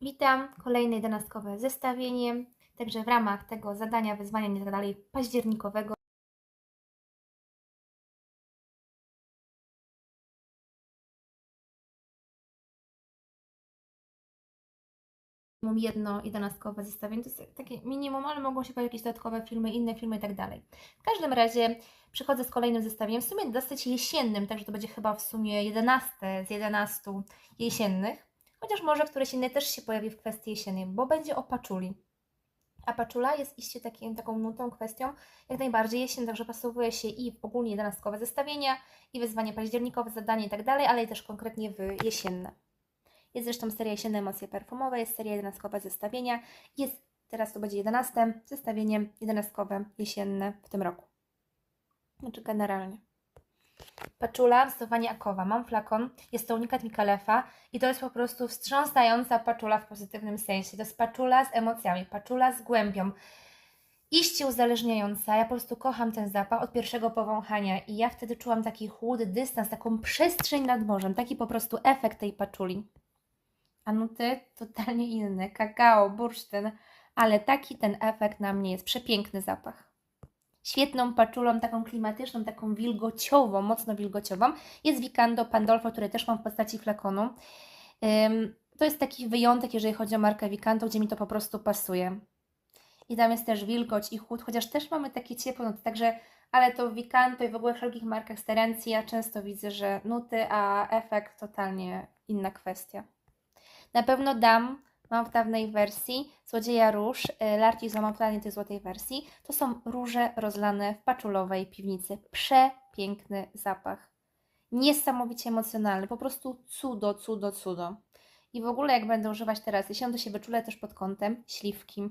Witam, kolejne jedenastkowe zestawienie. Także w ramach tego zadania, wyzwania tak dalej październikowego mam jedno jedenastkowe zestawienie. To jest takie minimum, ale mogą się pojawić jakieś dodatkowe filmy, inne filmy i tak dalej. W każdym razie przychodzę z kolejnym zestawieniem, w sumie dosyć jesiennym, także to będzie chyba w sumie 11 z 11 jesiennych. Chociaż może któreś inne też się pojawi w kwestii jesiennej, bo będzie o paczuli. A paczula jest iście takim, taką nutą, kwestią jak najbardziej jesień, także pasowuje się i ogólnie jedenastkowe zestawienia, i wyzwanie październikowe, zadanie i tak dalej, ale też konkretnie w jesienne. Jest zresztą seria jesienne emocje perfumowe, jest seria jedenastkowe zestawienia, jest teraz to będzie jedenaste zestawienie jedenastkowe jesienne w tym roku. Znaczy generalnie. Paczula zdecydowanie akowa. Mam flakon, jest to unikat Mikalefa i to jest po prostu wstrząsająca paczula w pozytywnym sensie. To jest paczula z emocjami, paczula z głębią. Iście uzależniająca. Ja po prostu kocham ten zapach od pierwszego powąchania i ja wtedy czułam taki chłód, dystans, taką przestrzeń nad morzem, taki po prostu efekt tej paczuli. A nuty totalnie inne, kakao, bursztyn, ale taki ten efekt na mnie jest przepiękny zapach świetną paczulą, taką klimatyczną, taką wilgociową, mocno wilgociową, jest Vicando Pandolfo, które też mam w postaci flakonu. To jest taki wyjątek, jeżeli chodzi o markę Vicando, gdzie mi to po prostu pasuje. I tam jest też wilgoć i chłód, chociaż też mamy takie ciepło nuty, także, ale to w Vicando i w ogóle wszelkich markach Sterencji ja często widzę, że nuty, a efekt totalnie inna kwestia. Na pewno dam mam w dawnej wersji, Złodzieja Róż, Larki w tej złotej wersji. To są róże rozlane w paczulowej piwnicy. Przepiękny zapach. Niesamowicie emocjonalny, po prostu cudo, cudo, cudo. I w ogóle jak będę używać teraz, jeśli to się wyczulę też pod kątem śliwki.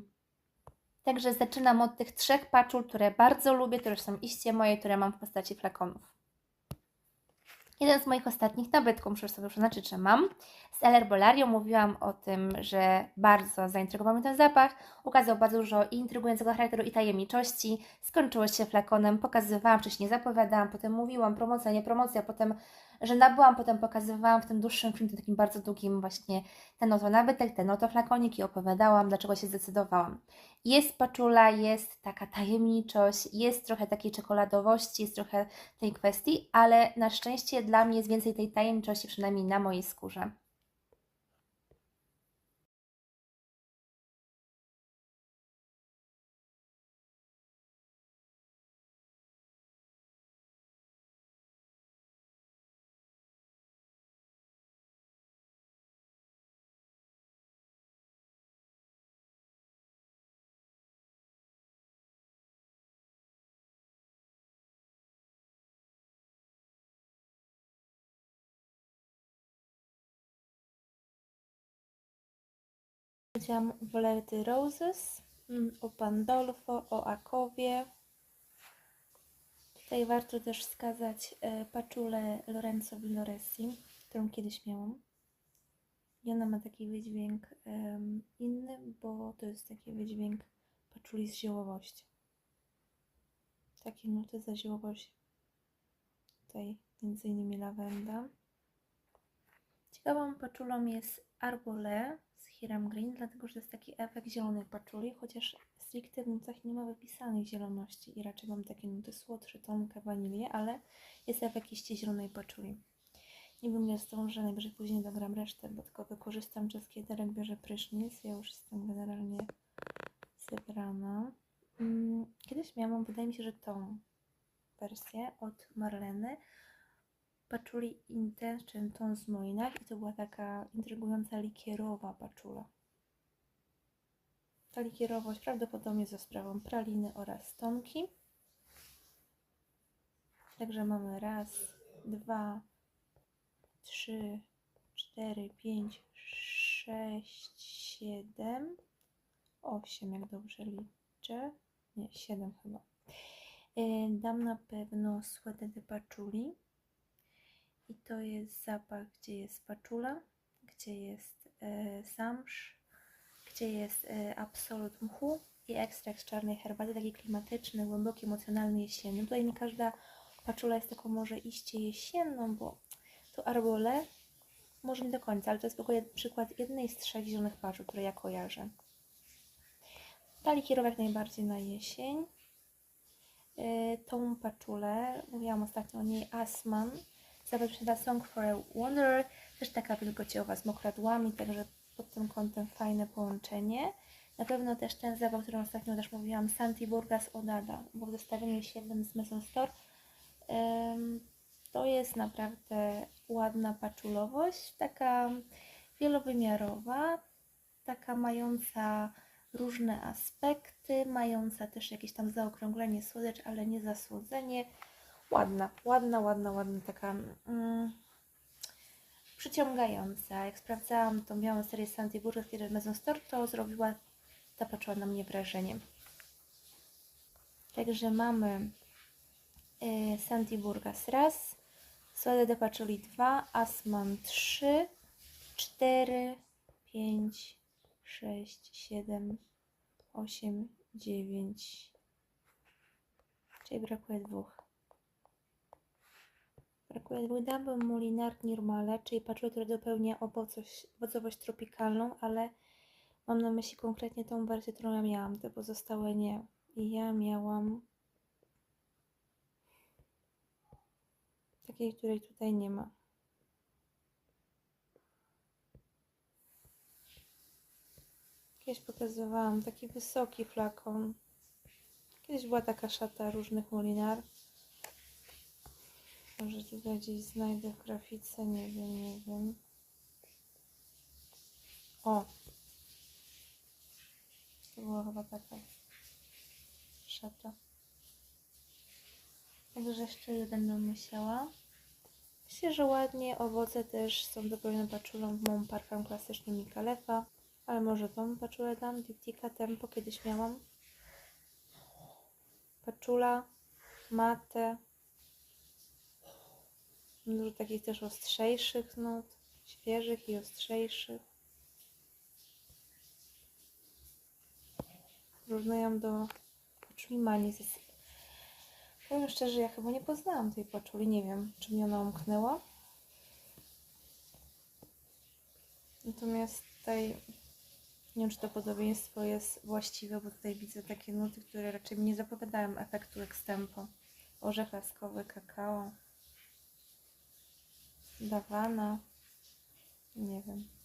Także zaczynam od tych trzech paczul, które bardzo lubię, które są iście moje, które mam w postaci flakonów. Jeden z moich ostatnich nabytków, muszę sobie przeznaczyć, że mam. Z Herbolario mówiłam o tym, że bardzo zaintrygował mnie ten zapach. Ukazał bardzo dużo i intrygującego charakteru i tajemniczości. Skończyło się flakonem, pokazywałam, wcześniej zapowiadałam, potem mówiłam promocja, nie promocja, potem że nabyłam, potem pokazywałam w tym dłuższym filmie, takim bardzo długim właśnie ten oto nabytek, ten oto flakonik i opowiadałam, dlaczego się zdecydowałam. Jest paczula, jest taka tajemniczość, jest trochę takiej czekoladowości, jest trochę tej kwestii, ale na szczęście dla mnie jest więcej tej tajemniczości, przynajmniej na mojej skórze. Powiedziałam Violet Roses, mm, o Pandolfo, o Akowie. Tutaj warto też wskazać e, paczulę Lorenzo Villoresi, którą kiedyś miałam. I ona ma taki wydźwięk um, inny, bo to jest taki wydźwięk paczuli z ziołowością. Takie nuty za ziołowość. Tutaj między innymi lawenda. Ciekawą paczulą jest Arbole Hiram Green, dlatego że jest taki efekt zielonej paczuli, chociaż stricte w nutach nie ma wypisanej zieloności i raczej mam takie nuty słodsze, tonka, wanilię, ale jest efekt iście zielonej paczuli. Nie wiem, ile zdążę, najwyżej później dogram resztę, bo tylko wykorzystam czas, kiedy bierze prysznic. Ja już jestem generalnie zebrana. Mm, kiedyś miałam, wydaje mi się, że tą wersję od Marleny, paczuli czyli ton z Mojnach i to była taka intrygująca likierowa paczula. Ta likierowość prawdopodobnie za sprawą praliny oraz tonki. Także mamy raz, dwa, trzy, cztery, pięć, sześć, siedem, osiem, jak dobrze liczę. Nie, siedem chyba. Y, dam na pewno de paczuli i to jest zapach, gdzie jest paczula, gdzie jest e, samsz, gdzie jest e, absolut mchu i ekstrakt z czarnej herbaty, taki klimatyczny, głęboki, emocjonalny, jesienny. Tutaj nie każda paczula jest taką może iście jesienną, bo tu arbole może nie do końca, ale to jest w ogóle przykład jednej z trzech zielonych paczul, które ja kojarzę. Tali kierowek najbardziej na jesień. Yy, tą paczulę, mówiłam ostatnio o niej, Asman, zapowiada Song for a Wanderer, też taka wilgociowa z mokradłami, także pod tym kątem fajne połączenie. Na pewno też ten zawał, o którym ostatnio też mówiłam, Santi Burgas Odada, bo w zestawieniu świetnym z Maison Store. To jest naprawdę ładna paczulowość, taka wielowymiarowa, taka mająca różne aspekty, mająca też jakieś tam zaokrąglenie słodecz, ale nie zasłodzenie. Ładna, ładna, ładna, ładna, taka mm, przyciągająca. Jak sprawdzałam tą białą serię Santi Burgos, kiedy Maison Store, to zrobiła ta paczula na mnie wrażenie. Także mamy y, Santi Burgas raz, Soda de Paczuli 2, Asman 3, 4, 5, 6, 7, 8, 9. Czyli brakuje dwóch. Brakuje dwóch Double Molinar Normale, czyli paczuli, która dopełnia owocowość, owocowość tropikalną, ale mam na myśli konkretnie tą wersję, którą ja miałam, te pozostałe nie. I ja miałam takiej, której tutaj nie ma. Kiedyś pokazywałam taki wysoki flakon. Kiedyś była taka szata różnych molinar. Może tutaj gdzieś znajdę w grafice, nie wiem, nie wiem. O! To była chyba taka szata. Także jeszcze jeden bym musiała. Myślę, że ładnie. Owoce też są dopełnione paczulą w Mon Parfum klasycznym Mikalefa. Ale może tą paczulę dam. Diptyka Tempo kiedyś miałam. Paczula, mate. Dużo takich też ostrzejszych nut. Świeżych i ostrzejszych. Różnują do utrzymania. Powiem szczerze, ja chyba nie poznałam tej paczuli. Nie wiem, czy mi ona umknęła. Natomiast tutaj nie wiem, czy to podobieństwo jest właściwe, bo tutaj widzę takie nuty, które raczej mi nie zapowiadają efektu extempo. Orzech laskowy, kakao, dawana. Nie wiem.